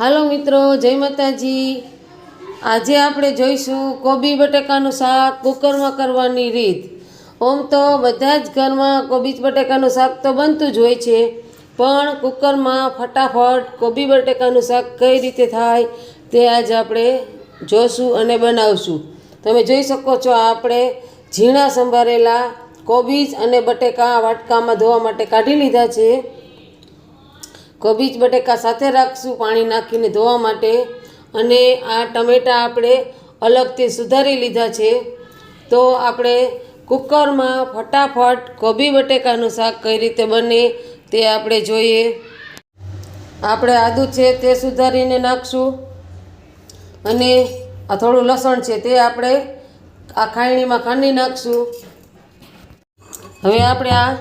હાલો મિત્રો, જય માતાજી. આજે આપણે જોઈશું કોબી બટેકાનું શાક કુકરમાં કરવાની રીત. ઓમ તો બધા જ ઘરમાં કોબીજ બટેકાનું શાક તો બનતું જ હોય છે, પણ કુકરમાં ફટાફટ કોબી બટેકાનું શાક કઈ રીતે થાય તે આજે આપણે જોશું અને બનાવશું. તમે જોઈ શકો છો આપણે ઝીણા સંભારેલા કોબીજ અને બટેકા વાટકામાં ધોવા માટે કાઢી લીધા છે. કોબીજ બટેકા સાથે રાખશું પાણી નાખીને ધોવા માટે. અને આ ટમેટાં આપણે અલગથી સુધારી લીધા છે. તો આપણે કુકરમાં ફટાફટ કોબી બટેકાનું શાક કઈ રીતે બને તે આપણે જોઈએ. આપણે આદું છે તે સુધારીને નાખશું. અને આ થોડું લસણ છે તે આપણે આ ખાયણીમાં ખાંડી નાખશું. હવે આપણે આ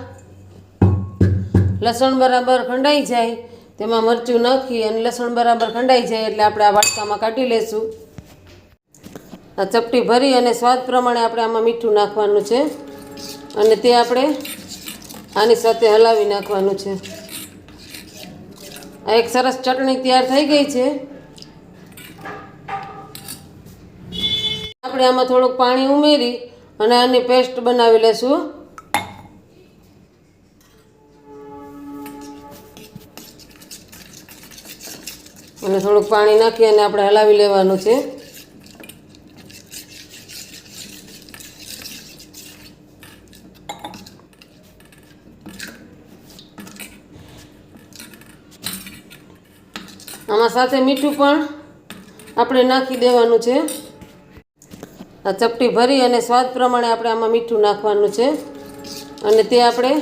લસણ બરાબર ખંડાઈ જાય. તેમાં મરચું નાખી અને લસણ બરાબર ખંડાઈ જાય એટલે આપણે આ વાટકામાં કાઢી લેશું. આ ચપટી ભરી અને સ્વાદ પ્રમાણે આપણે આમાં મીઠું નાખવાનું છે. અને તે આપણે આની સાથે હલાવી નાખવાનું છે. આ એક સરસ ચટણી તૈયાર થઈ ગઈ છે. આપણે આમાં થોડુંક પાણી ઉમેરી અને આની પેસ્ટ બનાવી લેશું. અને થોડુંક પાણી નાખી અને આપણે હલાવી લેવાનું છે. આમાં સાથે મીઠું પણ આપણે નાખી દેવાનું છે. આ ચપટી ભરી અને સ્વાદ પ્રમાણે આપણે આમાં મીઠું નાખવાનું છે. અને તે આપણે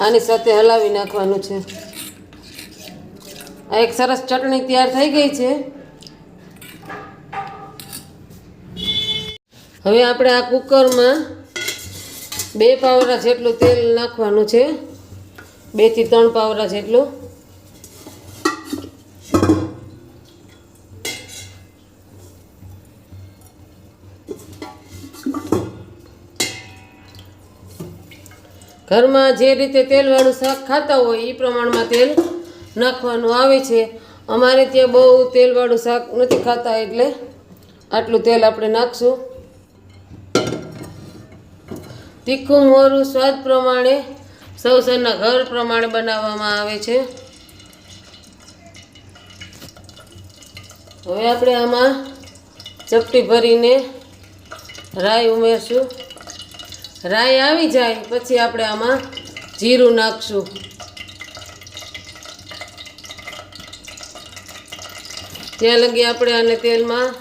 આની સાથે હલાવી નાખવાનું છે. આ એક સરસ ચટણી તૈયાર થઈ ગઈ છે. હવે આપણે આ કુકરમાં બે પાવરા જેટલું તેલ નાખવાનું છે. બેથી ત્રણ પાવરા જેટલું. ઘરમાં જે રીતે તેલવાળું શાક ખાતા હોય એ પ્રમાણમાં તેલ નાખવાનું આવે છે. અમારે ત્યાં બહુ તેલવાળું શાક નથી ખાતા એટલે આટલું તેલ આપણે નાખશું. તીખું મોરું સ્વાદ પ્રમાણે સૌ સૌના ઘર પ્રમાણે બનાવવામાં આવે છે. હવે આપણે આમાં ચપટી ભરીને રાઈ ઉમેરશું. રાઈ આવી જાય, પછી આપણે આમાં જીરું નાખશું. ત્યાં લગી આપણે આને તેલમાં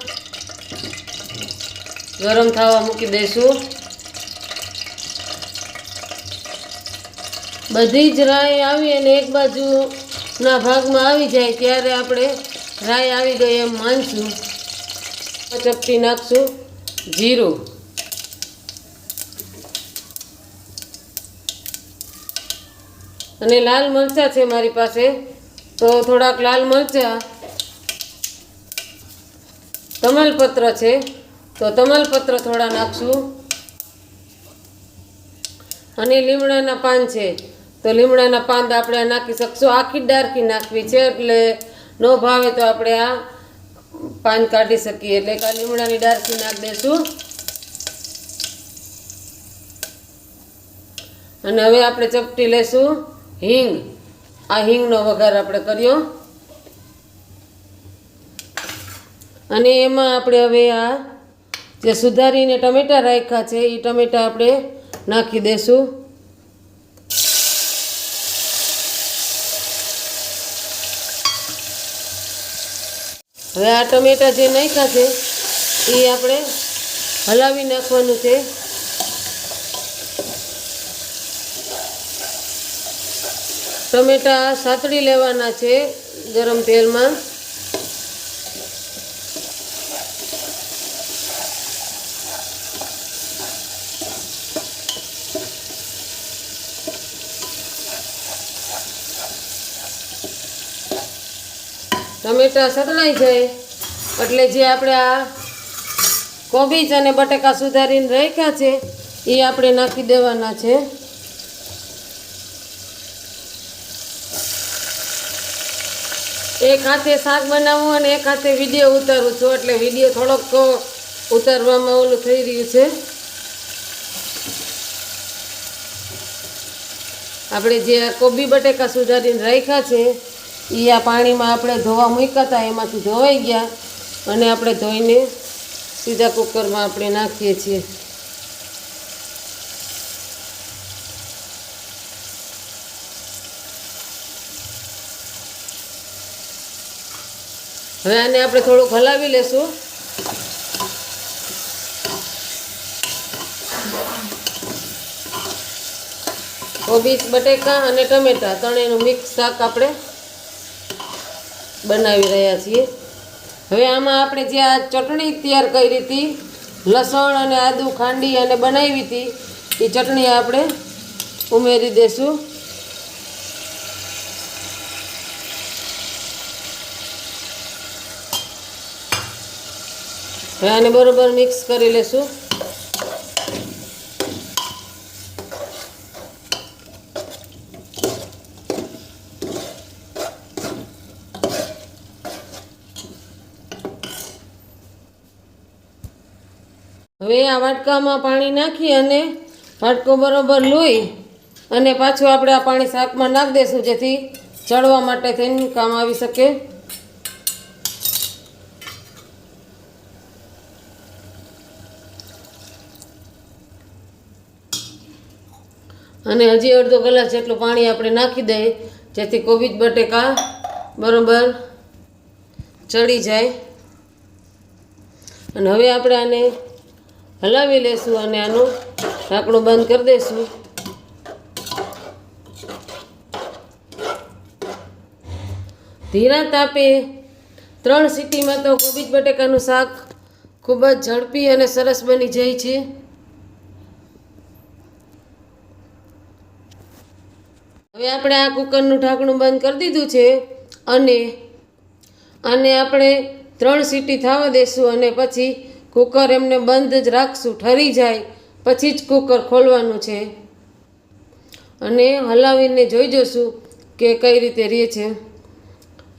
ગરમ થવા મૂકી દઈશું બધી જ રાઈ આવી અને એક બાજુના ભાગમાં આવી જાય ત્યારે આપણે રાઈ આવી ગઈ એમ માનશું. ચપટી નાખશું જીરું. અને લાલ મરચાં છે મારી પાસે. તો થોડાક લાલ મરચાં તમાલપત્ર છે, તો તમલપત્ર થોડા નાખશું. અને લીમડાના પાન છે, તો લીમડાના પાન આપણે નાખી શકશું. આખી ડાર્કી નાખવી છે, એટલે ન ભાવે તો આપણે આ પાન કાઢી શકીએ. એટલે કે લીમડાની ડાર્કી નાખી દઈશું અને હવે આપણે ચપટી લેશું. હિંગ. આ હિંગનો વઘાર આપણે કર્યો. અને એમાં આપણે હવે આ જે સુધારીને ટમેટાં રાખ્યા છે એ ટમેટાં આપણે નાખી દઈશું હવે આ ટમેટાં જે નાખ્યા છે એ આપણે હલાવી નાખવાનું છે. ટમેટાં સાતળી લેવાના છે ગરમ તેલમાં. ટમેટાં સતળાઈ જાય એટલે જે આપણે આ કોબીજ અને બટાકા સુધારીને રાખ્યા છે, એ આપણે નાખી દેવાના છે. એક હાથે શાક બનાવવું અને એક હાથે વીડિયો ઉતારું છું, એટલે વીડિયો થોડોક તો ઉતારવામાં ઓલું થઈ રહ્યું છે. આપણે જે કોબી બટેકા સુધારીને રાખ્યા છે એ આ પાણીમાં આપણે ધોવા મૂક્યા હતા એમાંથી ધોવાઈ ગયા અને આપણે ધોઈને સીધા કુકરમાં આપણે નાખીએ છીએ. હવે આને આપણે થોડુંક હલાવી લેશું. કોબીજ બટેકા અને ટમેટા ત્રણેયનું મિક્સ શાક આપણે બનાવી રહ્યા છીએ. હવે આમાં આપણે જે આ ચટણી તૈયાર કરી હતી, લસણ અને આદુ ખાંડી અને બનાવી હતી, એ ચટણી આપણે ઉમેરી દઈશું આને બરોબર મિક્સ કરી લેશું. હવે આ વાટકામાં પાણી નાખી અને વાટકો બરોબર લોહી અને પાછું આપણે આ પાણી શાકમાં નાખી દઈશું જેથી ચડવા માટે થઈને કામ આવી શકે. અને હજી અડધો કલાક જેટલું પાણી આપણે નાખી દઈએ, જેથી કોબીજ, બટેકા બરોબર ચડી જાય. અને હવે આપણે આને હલાવી લેશું અને આનું ઢાંકણું બંધ કરી દઈશું ધીરા તાપે ત્રણ સિટીમાં તો કોબીજ બટેકાનું શાક ખૂબ જ ઝડપી અને સરસ બની જાય છે. હવે આપણે આ કુકરનું ઢાંકણું બંધ કરી દીધું છે અને આને આપણે ત્રણ સીટી થવા દેશું અને પછી કુકર એમને બંધ જ રાખશું, ઠરી જાય, પછી જ કુકર ખોલવાનું છે. અને હલાવીને જોઈ જોશું કે કઈ રીતે રહે છે.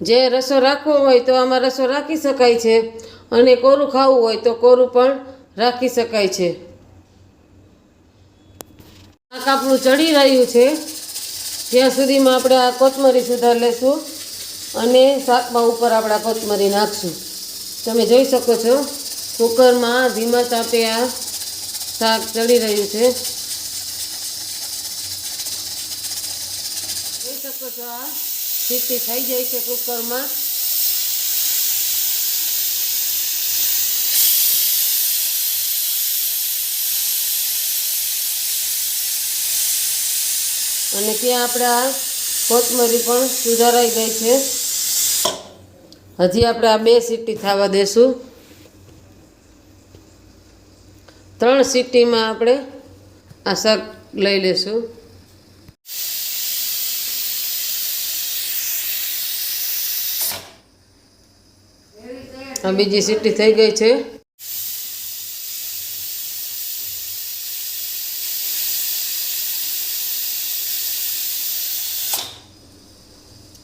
જે રસો રાખવો હોય તો આમાં રસો રાખી શકાય છે અને કોરું ખાવું હોય તો કોરું પણ રાખી શકાય છે. શાક આપણું ચડી રહ્યું છે. ત્યાં સુધીમાં આપણે આ કોથમરી સુધાર લેશું અને શાકમાં ઉપર આપણે કોથમરી નાખશું. તમે જોઈ શકો છો. કુકરમાં ધીમા તાપે આ શાક ચડી રહ્યું છે. જોઈ શકો છો આ સીટી થઈ જાય છે કુકરમાં. અને ત્યાં આપણે આ કોથમરી પણ સુધારાઈ ગઈ છે. હજી આપણે આ બે સીટી થવા દેશું. ત્રણ સીટીમાં આપણે આ શાક લઈ લેશું. આ બીજી સીટી થઈ ગઈ છે.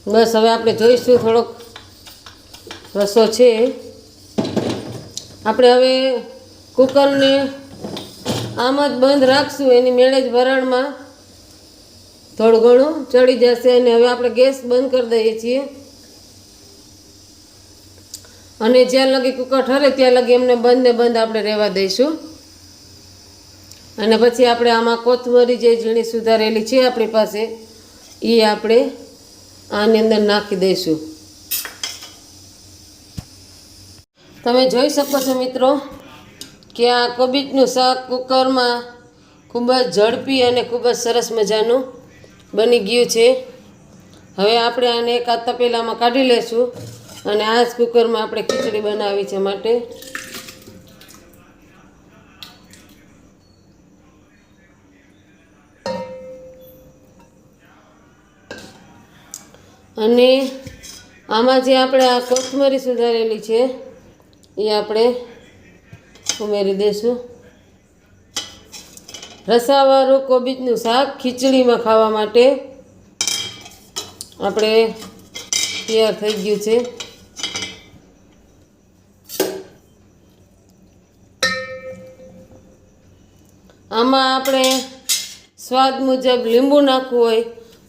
બસ હવે આપણે જોઈશું થોડોક રસો છે. આપણે હવે કુકરને આમ જ બંધ રાખશું. એની મેળે જ વરાળમાં થોડું ઘણું ચડી જશે અને હવે આપણે ગેસ બંધ કરી દઈએ છીએ. અને જ્યાં લગી કુકર ઠરે ત્યાં લગી એમને બંધ ને બંધ આપણે રહેવા દઈશું. અને પછી આપણે આમાં કોથમરી જે ઝીણી સુધારેલી છે આપણી પાસે, એ આપણે આની અંદર નાખી દઈશું. તમે જોઈ શકો છો મિત્રો કે આ કોબીજનું શાક કુકરમાં ખૂબ જ ઝડપી અને ખૂબ જ સરસ મજાનું બની ગયું છે. હવે આપણે આને એક આ તપેલામાં કાઢી લેશું અને આ જ કુકરમાં આપણે ખીચડી બનાવી છે માટે. અને આમાં જે આપણે આ કોથમરી સુધારેલી છે, એ આપણે ઉમેરી દઈશું રસાવાળું કોબીજનું શાક ખીચડીમાં ખાવા માટે આપણે તૈયાર થઈ ગયું છે. આમાં આપણે સ્વાદ મુજબ લીંબુ નાખવું હોય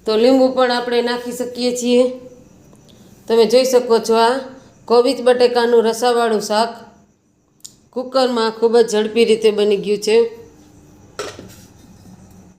તો લીંબુ પણ આપણે નાખી શકીએ છીએ. તમે જોઈ શકો છો આ કોબીજ બટેકાનું રસાવાળું શાક કુકરમાં ખૂબ જ ઝડપી રીતે બની ગયું છે.